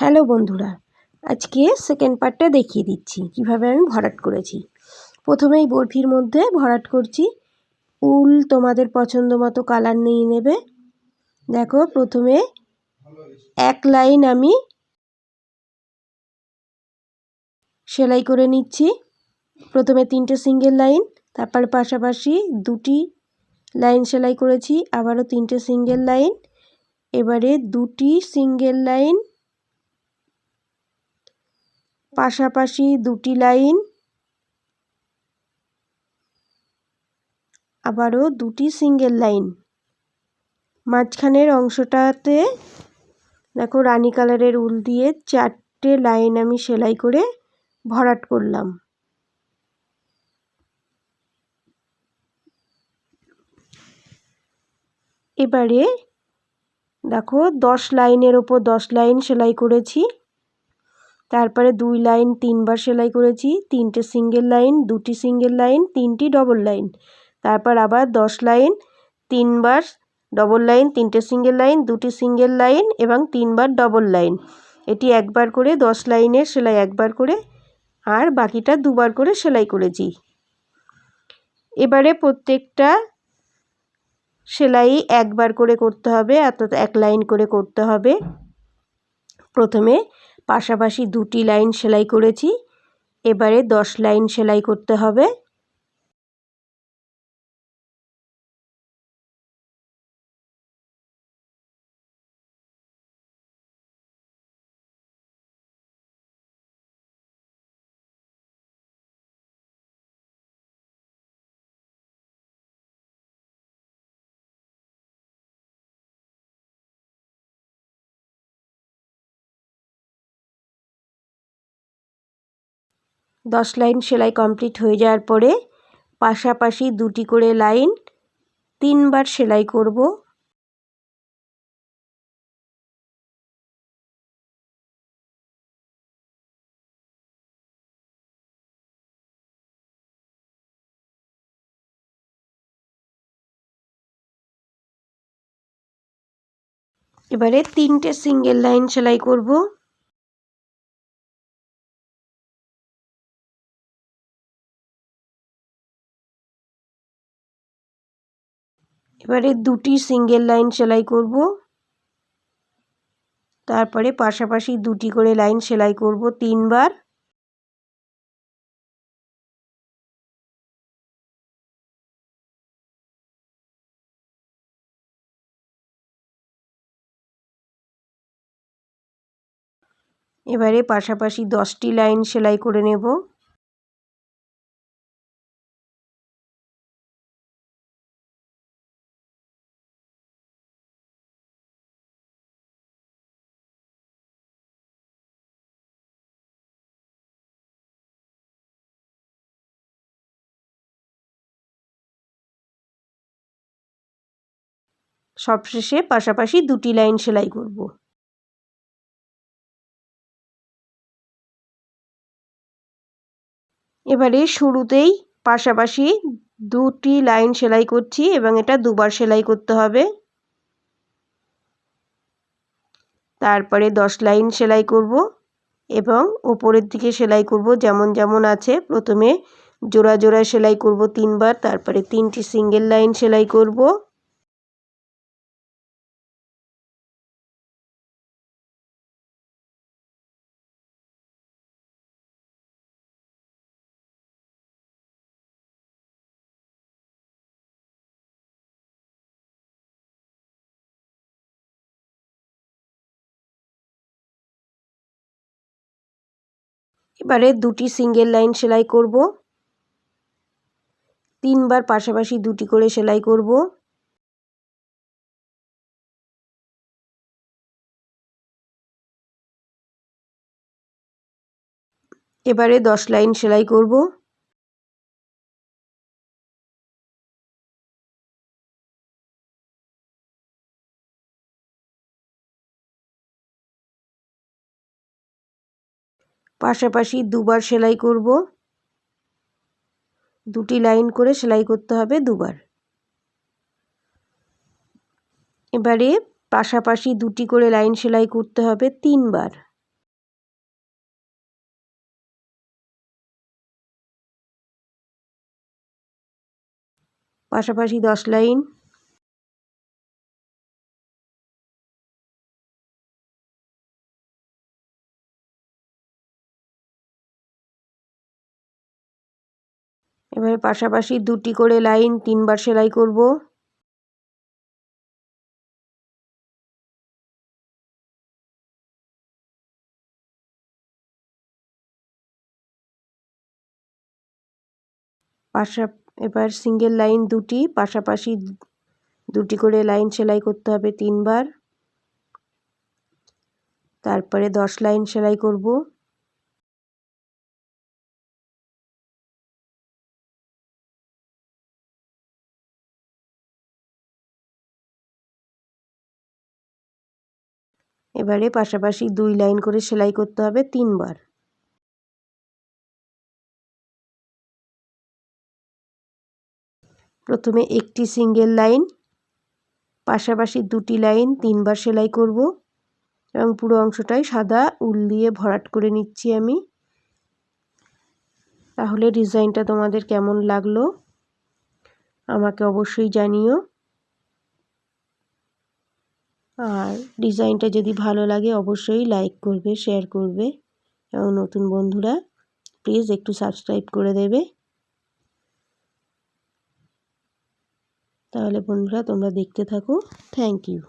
Hello বন্ধুরা, আজকে second পার্টটা দেখিয়ে দিচ্ছি, কীভাবে আমি ভরাট করেছি। প্রথমেই বরফির মধ্যে ভরাট করছি। উল তোমাদের পছন্দ মতো কালার নিয়ে নেবে। দেখো, প্রথমে এক লাইন আমি সেলাই করে নিচ্ছি। প্রথমে তিনটে সিঙ্গেল লাইন তারপর পাশাপাশি দুটি লাইন সেলাই করেছি। আবারও তিনটে সিঙ্গেল লাইন এবারে দুটি সিঙ্গেল লাইন পাশাপাশি দুটি লাইন। আবারও দুটি সিঙ্গেল লাইন। মাঝখানের অংশটাতে দেখো রানি কালারের উল দিয়ে চারটে লাইন আমি সেলাই করে ভরাট করলাম। এবারে দেখো দশ লাইনের ওপর দশ লাইন সেলাই করেছি। তারপরে দুই লাইন তিনবার সেলাই করেছি, তিনটে সিঙ্গেল লাইন, দুটি সিঙ্গেল লাইন, তিনটি ডবল লাইন। তারপর আবার দশ লাইন, তিনবার ডবল লাইন, তিনটে সিঙ্গেল লাইন, দুটি সিঙ্গেল লাইন এবং তিনবার ডবল লাইন। এটি একবার করে দশ লাইনের সেলাই একবার করে, আর বাকিটা দুবার করে সেলাই করেছি। এবারে প্রত্যেকটা সেলাই একবার করে করতে হবে, এত এক লাইন করে করতে হবে। প্রথমে পাশাপাশি দুটি লাইন সেলাই করেছি। এবারে দশ লাইন সেলাই করতে হবে। দশ লাইন সেলাই কমপ্লিট হয়ে যাওয়ার পরে পাশাপাশি দুটি করে লাইন তিনবার সেলাই করব। এবারে তিনটে সিঙ্গেল লাইন সেলাই করব। এবারে দুটি সিঙ্গেল লাইন সেলাই করব। তারপরে পাশাপাশি দুটি করে লাইন সেলাই করব তিনবার। এবারে পাশাপাশি দশটি লাইন সেলাই করে নেব। সবশেষে পাশাপাশি দুটি লাইন সেলাই করব। এবারে শুরুতেই পাশাপাশি দুটি লাইন সেলাই করছি এবং এটা দুবার সেলাই করতে হবে। তারপরে দশ লাইন সেলাই করব এবং ওপরের দিকে সেলাই করব যেমন যেমন আছে। প্রথমে জোড়া জোড়া সেলাই করব তিনবার, তারপরে তিনটি সিঙ্গেল লাইন সেলাই করব। এবারে দুটি সিঙ্গেল লাইন সেলাই করব। তিনবার পাশাপাশি দুটি করে সেলাই করব। এবারে দশ লাইন সেলাই করব। পাশাপাশি দুবার সেলাই করব। দুটি লাইন করে সেলাই করতে হবে দুবার। এবারে পাশাপাশি দুটি করে লাইন সেলাই করতে হবে তিনবার। পাশাপাশি দশ লাইন এবারে পাশাপাশি দুটি করে লাইন, তিনবার সেলাই করব। পাশা, এবার সিঙ্গেল লাইন দুটি, পাশাপাশি দুটি করে লাইন সেলাই করতে হবে তিনবার। তারপরে দশ লাইন সেলাই করব। এবারে পাশাপাশি দুই লাইন করে সেলাই করতে হবে তিনবার। প্রথমে একটি সিঙ্গেল লাইন, পাশাপাশি দুটি লাইন তিনবার সেলাই করব এবং পুরো অংশটাই সাদা উল দিয়ে ভরাট করে নিচ্ছি আমি। তাহলে ডিজাইনটা তোমাদের কেমন লাগল আমাকে অবশ্যই জানিও। আর ডিজাইনটা যদি ভালো লাগে অবশ্যই লাইক করবে, শেয়ার করবে। এবং নতুন বন্ধুরা, প্লিজ একটু সাবস্ক্রাইব করে দেবে। তাহলে বন্ধুরা, তোমরা দেখতে থাকো। Thank you.